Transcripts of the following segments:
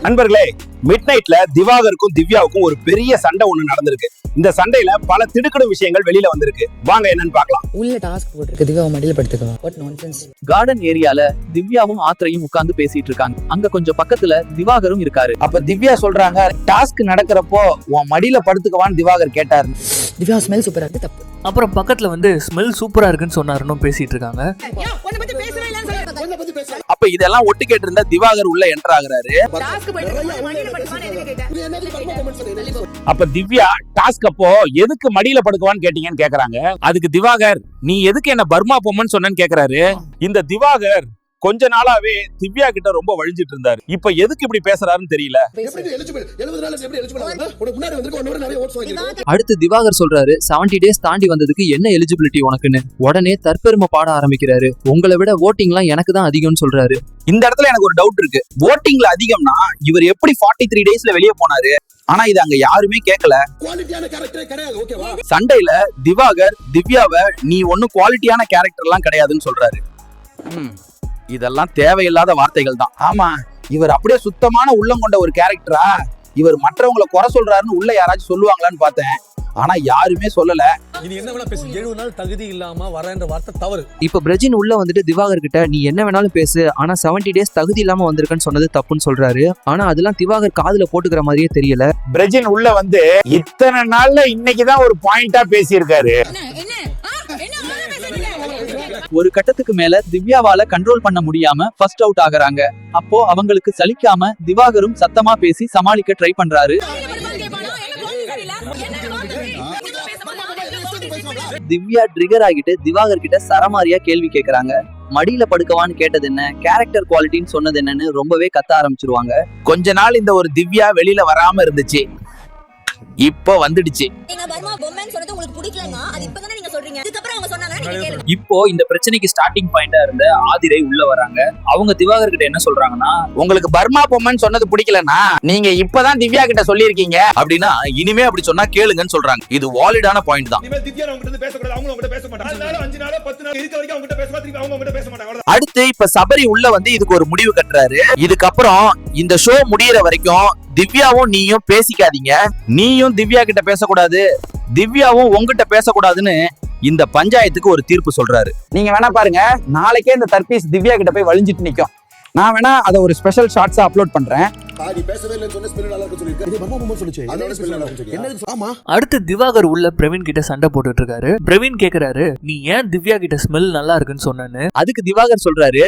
நண்பர்களே மிட் நைட்ல திவாகருக்கும் திவ்யாவுக்கும் ஒரு பெரிய சண்டை ஒண்ணு நடந்திருக்கு. இந்த சண்டையில பல திடுக்கிடும் விஷயங்கள் வெளியில வந்திருக்கு. வாங்க என்னன்னு பார்க்கலாம். உள்ள டாஸ்க் போட்டுருக்கு. திவ்யாவை மடியில படுத்துக்கலாம் வாட் நான்சென்ஸ் கார்டன் ஏரியால திவ்யாவும் ஆத்திரையும் உட்கார்ந்து பேசிட்டு இருக்காங்க. அங்க கொஞ்சம் பக்கத்துல திவாகரும் இருக்காரு. அப்ப திவ்யா சொல்றாங்க டாஸ்க் நடக்கிறப்போ உன் மடியில படுத்துக்கவான்னு திவாகர் கேட்டாரு. திவ்யா ஸ்மெல் சூப்பரா இருக்கு தப்பு. அப்புறம் பக்கத்துல வந்து ஸ்மெல் சூப்பரா இருக்குன்னு சொன்னாருன்னு பேசிட்டு இருக்காங்க. அப்ப இதெல்லாம் ஒட்டு கேட்டு இருந்தா திவாகர் உள்ள என்டர் ஆகுறாரு. அப்ப திவ்யா டாஸ்க் அப்போ எதுக்கு மடியில படுக்குவான்னு கேட்டீங்கன்னு கேக்குறாங்க. அதுக்கு திவாகர் நீ எதுக்கு என்ன பர்மா பொம்மன்னு சொன்னேன்னு கேக்குறாரு. இந்த திவாகர் கொஞ்ச நாளாவே திவ்யா கிட்ட ரொம்ப வழிஞ்சிட்டு இருந்தாரு. இப்ப எதுக்கு இப்படி பேசுறாருன்னு தெரியல. அடுத்து திவாகர் சொல்றாரு 70 டேஸ் தாண்டி வந்ததுக்கு என்ன எலிஜிபிலிட்டி உனக்குன்னு? உடனே தற்பெருமை பாட ஆரம்பிக்கிறாரு. உங்களை விட ஓட்டிங்லாம் எனக்கு தான் அதிகம்னு சொல்றாரு. இந்த இடத்துல எனக்கு ஒரு டவுட் இருக்கு. ஓட்டிங்ல அதிகம்னா இவர் எப்படி ஃபார்ட்டி த்ரீ டேஸ்ல வெளியே போனாரு? ஆனா இது அங்க யாருமே கேட்கல சண்டையில திவாகர் திவ்யாவை நீ ஒன்னும் குவாலிட்டியான கேரக்டர் எல்லாம் கிடையாதுன்னு சொல்றாரு. இதெல்லாம் தேவையில்லாத வார்த்தைகள் தான். ஆமா இவர் அப்படியே சுத்தமான உள்ளம் கொண்ட ஒரு கேரக்டரா இவர் மற்றவங்களை குறை சொல்றாருன்னு உள்ள யாராச்சும் சொல்லுவாங்களான்னு பார்த்தேன். ஆனா யாருமே சொல்லல. இது என்ன வேணா பேசு. எழுபது நாள் தகுதி இல்லாம வரன்ற வார்த்தை தவறு. இப்ப பிரஜின் உள்ள வந்துட்டு திவாகர் கிட்ட நீ என்ன வேணாலும் பேசு. ஆனா 70 டேஸ் தகுதி இல்லாம வந்திருக்கன்னு சொன்னது தப்புன்னு சொல்றாரு. ஆனா அதெல்லாம் திவாகர் காதுல போட்டுக்கிற மாதிரியே தெரியல. பிரஜின் உள்ள வந்து இத்தனை நாள்ல இன்னைக்குதான் ஒரு பாயிண்டா பேசியிருக்காரு. ஒரு கட்டத்துக்கு மேல திவ்யாவால கண்ட்ரோல் பண்ண முடியாம ஃபர்ஸ்ட் அவுட் ஆகுறாங்க. அப்போ அவங்களுக்கு சலிக்காம திவாகரும் சத்தமா பேசி சமாளிக்க ட்ரை பண்றாரு. திவ்யா ட்ரிகர் ஆகிட்டு திவாகர் கிட்ட சரமாரியா கேள்வி கேக்குறாங்க. மடியில படுக்கவான்னு கேட்டது என்ன? கேரக்டர் குவாலிட்டின்னு சொன்னது என்னன்னு ரொம்பவே கத்த ஆரம்பிச்சிருவாங்க. கொஞ்ச நாள் இந்த ஒரு திவ்யா வெளியில வராம இருந்துச்சு. இப்ப வந்துடுச்சு. நீங்க பர்மா பொம்மைன்னு சொன்னது உங்களுக்கு பிடிக்கலன்னா அது இப்பதானே நீங்க சொல்றீங்க. இதுக்கப்புறம் அவங்க சொன்னாங்கன்னா நீங்க கேளுங்க. இப்போ இந்த பிரச்சனைக்கு ஸ்டார்டிங் பாயிண்டா இருந்த ஆதிரை உள்ள வராங்க. அவங்க திவாகர் கிட்ட என்ன சொல்றாங்கன்னா உங்களுக்கு பர்மா பொம்மைன்னு சொன்னது பிடிக்கலன்னா நீங்க இப்பதான் திவ்யா கிட்ட சொல்லியிருக்கீங்க. அப்படின்னா இனிமே அப்படி சொன்னா கேளுங்கன்னு சொல்றாங்க. இது வாலிடான பாயிண்ட் தான். இனிமேல் திவ்யா அவங்க கிட்ட பேசக்கூடாது அவங்க அவங்க பேச மாட்டாங்க. நாலு நாள் அஞ்சு நாள் பத்து நாள் இருக்க வரைக்கும் அவங்க கிட்ட பேசலாம் திருப்பி அவங்க அவங்க பேச மாட்டாங்க. அடுத்து இப்ப சபரி உள்ள வந்து இதுக்கு ஒரு முடிவு கட்டுறாரு. இதுக்கப்புறம் இந்த ஷோ முடியற வரைக்கும் திவ்யாவும் நீயும் பேசிக்காதீங்க. நீயும் திவ்யா கிட்ட பேசக்கூடாது. திவ்யாவும் உங்ககிட்ட பேசக்கூடாதுன்னு இந்த பஞ்சாயத்துக்கு ஒரு தீர்ப்பு சொல்றாரு. நீங்க வேணா பாருங்க நாளைக்கே இந்த தர்பீஸ் திவ்யா கிட்ட போய் வலிஞ்சிட்டு நிக்கும். நான் வேணா அதை ஒரு ஸ்பெஷல் ஷார்ட்ஸா அப்லோட் பண்றேன். அடுத்து திவாகர் உள்ள பிரவீன் கிட்ட சண்டை போட்டுட்டு இருக்காரு. பிரவீன் கேக்குறாரு நீ ஏன் திவ்யா கிட்ட ஸ்மெல் நல்லா இருக்குன்னு சொன்னேன்னு? அதுக்கு திவாகர் சொல்றாரு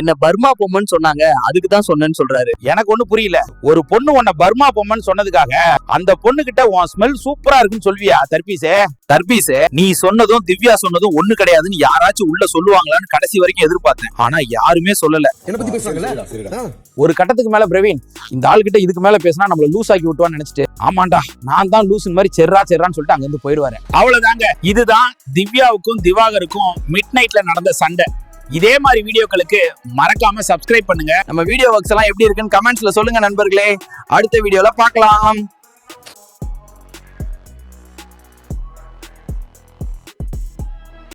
என்ன பர்மா பொம்மன்னு சொன்னாங்க. அதுக்கு தான் சொன்னேன்னு சொல்றாரு. எனக்கு ஒண்ணு புரியல. ஒரு பொண்ணு உன்னை பர்மா பொம்மன்னு சொன்னதுக்காக அந்த பொண்ணு கிட்ட உன் ஸ்மெல் சூப்பரா இருக்குன்னு சொல்வியா தர்பீஸே தர்பீஸ் நீ சொன்னதும் திவ்யா சொன்னதும் ஒண்ணு கிடையாதுன்னு யாராச்சும் உள்ள சொல்லுவாங்களான்னு கடைசி வரைக்கும் எதிர்பார்த்தேன். ஆனா யாருமே சொல்லல. என்ன பத்தி பேசுறாங்கல்ல ஒரு கட்டத்துக்கு மேல பிரவீன் இந்த ஆள்கிட்ட இதுக்கு மேல பேசினா நம்மள லூஸ் ஆக்கி விட்டுவான்னு நினைச்சிட்டு ஆமாண்டா நான் தான் லூஸ் மாதிரி செர்ரா செர்ரான்னு சொல்லிட்டு அங்க இருந்து போயிடுவாரு. அவ்வளவுதாங்க. இதுதான் திவ்யாவுக்கும் திவாகருக்கும் மிட் நைட்ல நடந்த சண்டை. இதே மாதிரி வீடியோக்களுக்கு மறக்காம சப்ஸ்கிரைப் பண்ணுங்க. நம்ம வீடியோ ஒர்க்ஸ் எல்லாம் எப்படி இருக்குன்னு கமெண்ட்ஸ்ல சொல்லுங்க நண்பர்களே. அடுத்த வீடியோல பார்க்கலாம்.